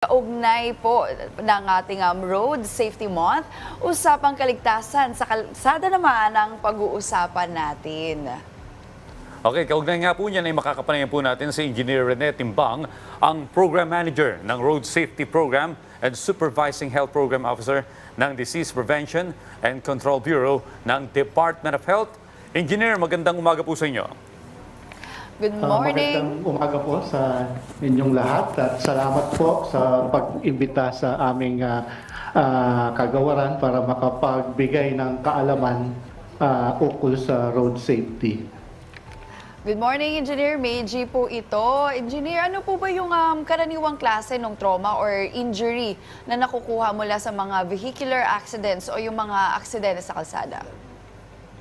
Kaugnay po ng ating um, Road Safety Month, usapang kaligtasan sa kalsada naman ang pag-uusapan natin. Okay, kaugnay nga po niyan ay makakapanayan po natin si Engineer Rene Timbang, ang Program Manager ng Road Safety Program and Supervising Health Program Officer ng Disease Prevention and Control Bureau ng Department of Health. Engineer, magandang umaga po sa inyo. Good Ah, morning. magandang umaga po sa inyong lahat at salamat po sa pag-imbita sa aming ah, ah, kagawaran para makapagbigay ng kaalaman ah, ukol sa road safety. Good morning, Engineer Meiji po ito. Engineer, ano po ba yung um, karaniwang klase ng trauma or injury na nakukuha mula sa mga vehicular accidents o yung mga aksidente sa kalsada?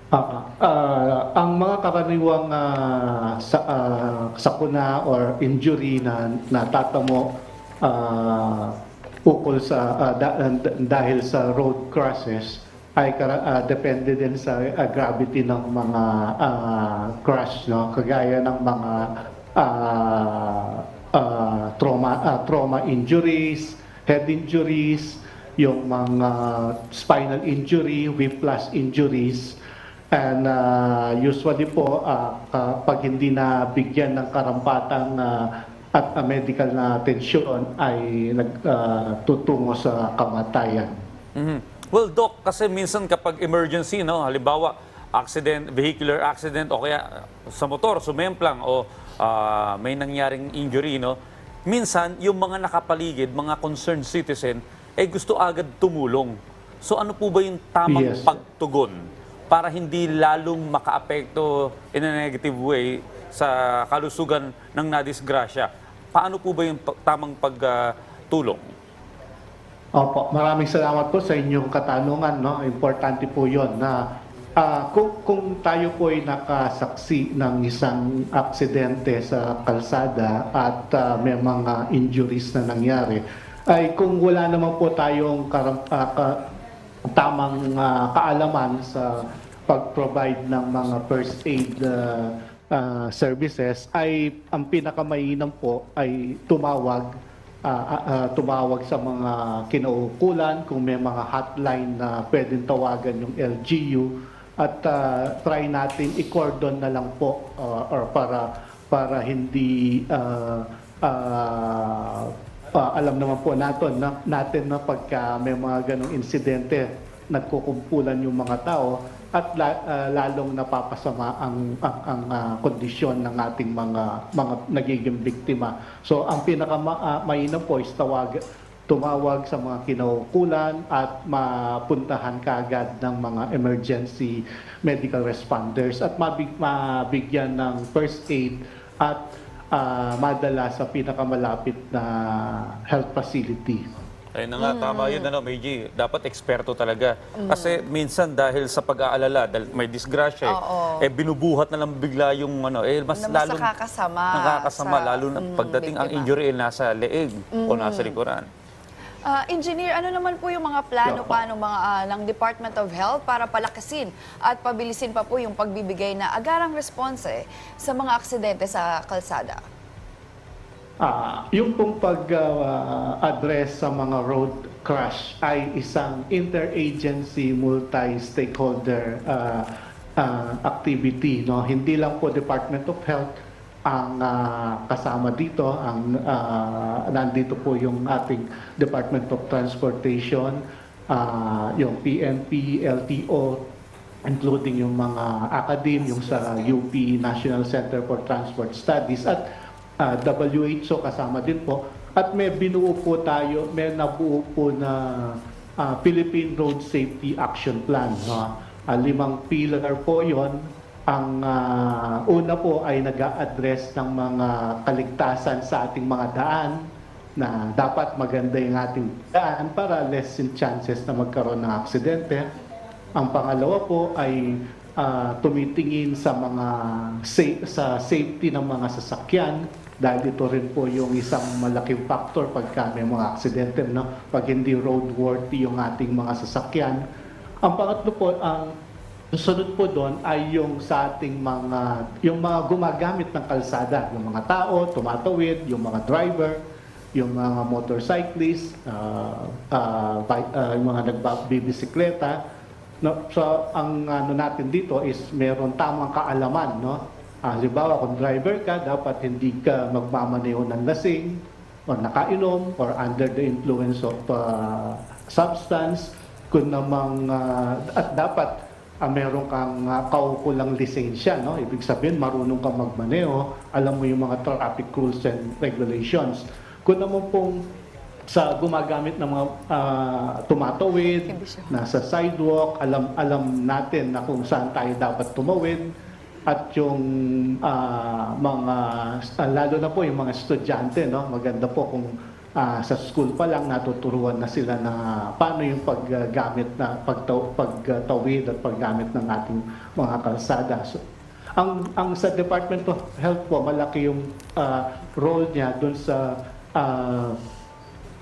Ah, ah, ang mga karaniwang ah, sa, ah, sakuna or injury na natatamo ah, ukol sa ah, da- dahil sa road crashes ay ah, depende din sa ah, gravity ng mga ah, crash no? Kagaya ng mga ah, ah, trauma ah, trauma injuries, head injuries, yung mga spinal injury, whiplash injuries And uh, usually po, uh, kapag hindi na bigyan ng karampatang uh, at uh, medical na atensyon ay nagtutungo sa kamatayan. Mhm. Well, Doc, kasi minsan kapag emergency, no, halimbawa, accident, vehicular accident o kaya uh, sa motor, sumemplang o ah, may nangyaring injury, no, minsan yung mga nakapaligid, mga concerned citizen, eh gusto agad tumulong. So ano po ba yung tamang Yes. pagtugon para hindi lalong makaapekto in a negative way sa kalusugan ng nadisgrasya? Paano po ba yung tamang pagtulong? Opo, maraming salamat po sa inyong katanungan. No? Importante po yon na ah, kung, kung tayo po ay nakasaksi ng isang aksidente sa kalsada at ah, may mga injuries na nangyari, ay kung wala naman po tayong karam, ah, ka- tamang ah, kaalaman sa pag-provide ng mga first aid ah, ah, services, ay ang pinakamainam po ay tumawag ah, ah, tumawag sa mga kinaukulan kung may mga hotline na pwedeng tawagan yung LGU at ah, try natin i-cordon na lang po ah, or para para hindi ah, ah, ah, alam naman po natin na, natin na pagka may mga ganong insidente nagkukumpulan yung mga tao at la, ah, lalong napapasama ang ang, ang ah, kondisyon ng ating mga mga nagiging biktima. So ang pinaka uh, po is tawag tumawag sa mga kinaukulan at mapuntahan kaagad ng mga emergency medical responders at mabig, mabigyan ng first aid at ah, madala sa pinakamalapit na health facility. Ayun na nga, tama yun, ano, Meiji. Dapat eksperto talaga. Kasi minsan dahil sa pag-aalala, dahil may disgrasya, eh, Oo. eh, binubuhat na lang bigla yung, ano, eh, mas Na mas lalong nakakasama nakakasama, sa, lalo na mm, pagdating ang injury, eh, nasa leeg o nasa likuran. Ah, engineer, ano naman po yung mga plano pa ng mga ah, ng Department of Health para palakasin at pabilisin pa po yung pagbibigay na agarang response eh, sa mga aksidente sa kalsada? Ah, yung pong pag-address sa mga road crash ay isang interagency multi-stakeholder ah, ah, activity no hindi lang po Department of Health ang ah, kasama dito ang ah, nandito po yung ating Department of Transportation ah, yung PNP, LTO including yung mga academe, yung sa UP National Center for Transport Studies at ah, WHO kasama din po. At may binuo po tayo, may nabuo po na ah, Philippine Road Safety Action Plan. No? Ah, limang pillar po yon. Ang ah, una po ay nag address ng mga kaligtasan sa ating mga daan na dapat maganda yung ating daan para less in chances na magkaroon ng aksidente. Ang pangalawa po ay ah, tumitingin sa mga sa- sa safety ng mga sasakyan dahil ito rin po yung isang malaking factor pagka may mga aksidente no pag hindi roadworthy yung ating mga sasakyan. Ang pangatlo po ang Susunod po doon ay yung sa ating mga, yung mga gumagamit ng kalsada, yung mga tao, tumatawid, yung mga driver, yung mga motorcyclists, ah, ah, bi- ah, yung mga nagbibisikleta. No, so ang ano natin dito is meron tamang kaalaman, no? Ah, halimbawa, kung driver ka, dapat hindi ka magmamaneho ng lasing o nakainom or under the influence of ah, substance. Kung namang, ah, at dapat ah, meron kang uh, kaukulang lisensya, no? Ibig sabihin, marunong kang magmaneho, alam mo yung mga traffic rules and regulations. Kung naman pong sa gumagamit ng mga ah, tumatawid, nasa sidewalk, alam alam natin na kung saan tayo dapat tumawid at yung ah, mga ah, lalo na po yung mga estudyante no maganda po kung ah, sa school pa lang natuturuan na sila na paano yung paggamit na pagtaw, pagtawid at paggamit ng ating mga kalsada. So, ang ang sa Department of Health po malaki yung ah, role niya doon sa ah,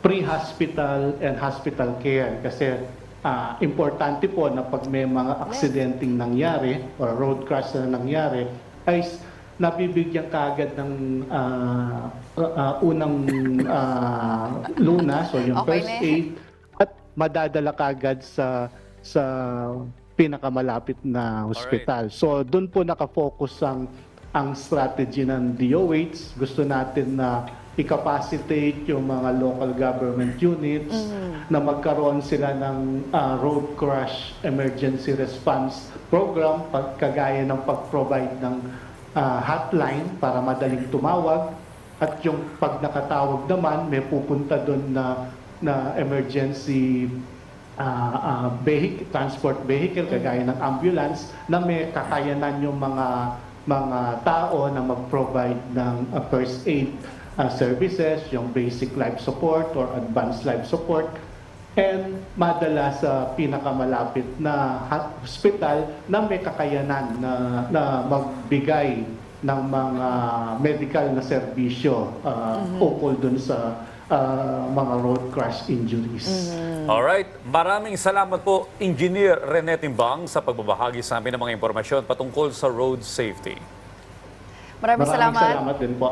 pre-hospital and hospital care. Kasi ah, importante po na pag may mga aksidenteng nangyari or road crash na nangyari ay nabibigyan kaagad ng ah, ah, unang ah, lunas o yung Okay first na. aid at madadala kaagad sa sa pinakamalapit na hospital. So doon po nakafocus ang ang strategy ng DOH. Gusto natin na i-capacitate yung mga local government units na magkaroon sila ng ah, road crash emergency response program pag kagaya ng pag-provide ng ah, hotline para madaling tumawag. At yung pag nakatawag naman may pupunta doon na na emergency ah, ah, vehicle, transport vehicle kagaya ng ambulance na may kakayanan yung mga mga tao na mag-provide ng ah, first aid ah, services, yung basic life support or advanced life support and madala sa pinakamalapit na hospital na may kakayanan na, na magbigay ng mga medical na serbisyo uh, ukol dun sa ah, mga road crash injuries. Alright, maraming salamat po Engineer Rene Timbang sa pagbabahagi sa amin ng mga impormasyon patungkol sa road safety. Maraming, Maraming salamat. salamat din po.